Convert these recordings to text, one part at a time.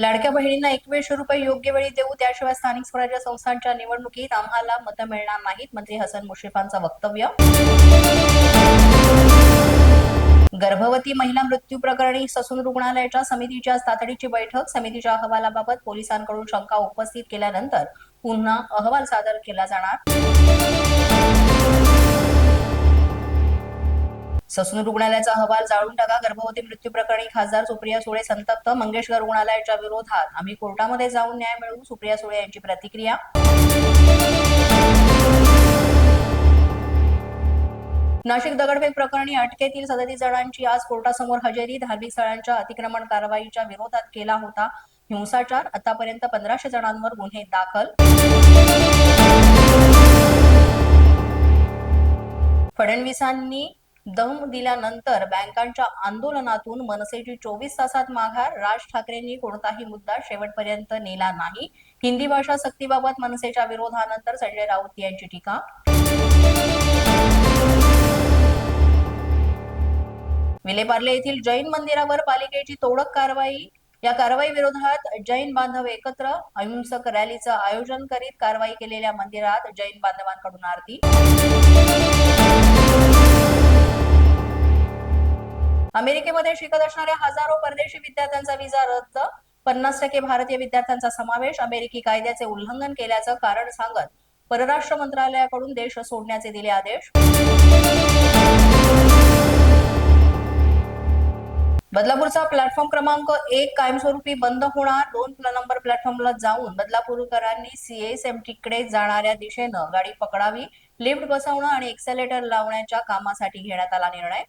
लाडक्या बहिणींना एकवीसशे रुपये योग्य वेळी देऊ त्याशिवाय स्थानिक स्वराज्य संस्थांच्या निवडणुकीत आम्हाला मतं मिळणार नाहीत मंत्री हसन मुश्रीफांचं वक्तव्य. गर्भवती महिला मृत्यू प्रकरणी ससून रुग्णालयाच्या समितीच्या तातडीची बैठक समितीच्या अहवालाबाबत पोलिसांकडून शंका उपस्थित केल्यानंतर पुन्हा अहवाल सादर केला जाणार. ससून रुग्णालयाचा अहवाल जाळून टाका. गर्भवती मृत्यू प्रकरणी खासदार सुप्रिया सुळे संतप्त मंगेशकर रुग्णालयाच्या विरोधात आम्ही कोर्टामध्ये जाऊन न्याय मिळवू सुप्रिया सुळे यांची प्रतिक्रिया. नाशिक दगडफेक प्रकरणी अटकेतील सदतीस जणांची आज कोर्टासमोर हजेरी. धार्मिक स्थळांच्या अतिक्रमण कारवाईच्या विरोधात केला होता हिंसाचार. आतापर्यंत पंधराशे जणांवर गुन्हे दाखल. फडणवीसांनी दम दिल्यानंतर बँकांच्या आंदोलनातून मनसेची चोवीस तासात माघार. राज ठाकरेंनी कोणताही मुद्दा शेवटपर्यंत नेला नाही. हिंदी भाषा सक्तीबाबत मनसेच्या विरोधानंतर संजय राऊत यांची टीका. विलेपार्ले येथील जैन मंदिरावर पालिकेची तोडक कारवाई. या कारवाई विरोधात जैन बांधव एकत्र. अहिंसक रॅलीचं आयोजन करीत कारवाई केलेल्या मंदिरात जैन बांधवांकडून आरती. अमेरिकेमध्ये शिकत असणाऱ्या हजारो परदेशी विद्यार्थ्यांचा विजा रद्द. पन्नास टक्के भारतीय विद्यार्थ्यांचा समावेश अमेरिकी कायद्याचे उल्लंघन केल्याचं कारण सांगत परराष्ट्र मंत्रालयाकडून देश सोडण्याचे दिले आदेश. बदलापूरचा प्लॅटफॉर्म क्रमांक एक कायमस्वरूपी बंद होणार. दोन नंबर प्लॅटफॉर्मला जाऊन बदलापूरकरांनी सीएसएमटीकडे जाणाऱ्या दिशेनं गाडी पकडावी लिफ्ट बसवणं आणि एक्सेलेटर लावण्याच्या कामासाठी घेण्यात आला निर्णय.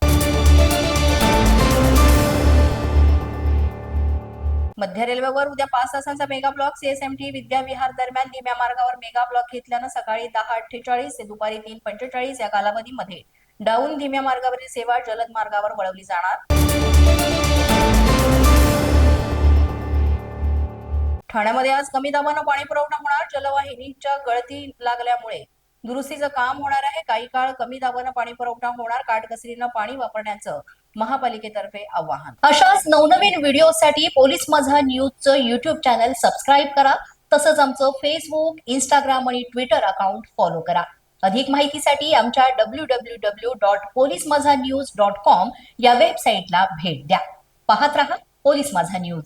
मध्य रेल्वेवर उद्या पाच तासांचा मेगा ब्लॉक सीएसएमटी विद्याविहार दरम्यान निम्या मार्गावर मेगा ब्लॉक घेतल्यानं सकाळी दहा अठ्ठेचाळीस ते दुपारी तीन पंचेचाळीस या कालावधीमध्ये डाऊन धीम्या मार्गावरील सेवा जलद मार्गावर वळवली जाणार. ठाण्यामध्ये आज कमी दाबानं पाणी पुरवठा होणार. जलवाहिनीच्या गळती लागल्यामुळे दुरुस्तीचं काम होणार आहे. काही काळ कमी दाबानं पाणी पुरवठा होणार काटकसरीनं पाणी वापरण्याचं महापालिकेतर्फे आवाहन. अशाच नवनवीन व्हिडिओसाठी पोलीस माझा न्यूजचं युट्यूब चॅनल सबस्क्राईब करा. तसंच आमचं फेसबुक इंस्टाग्राम आणि ट्विटर अकाउंट फॉलो करा. अधिक माहितीसाठी आमच्या W W W dot police Majha news dot com या वेबसाईटला भेट द्या. पाहत रहा पोलीस माझा न्यूज.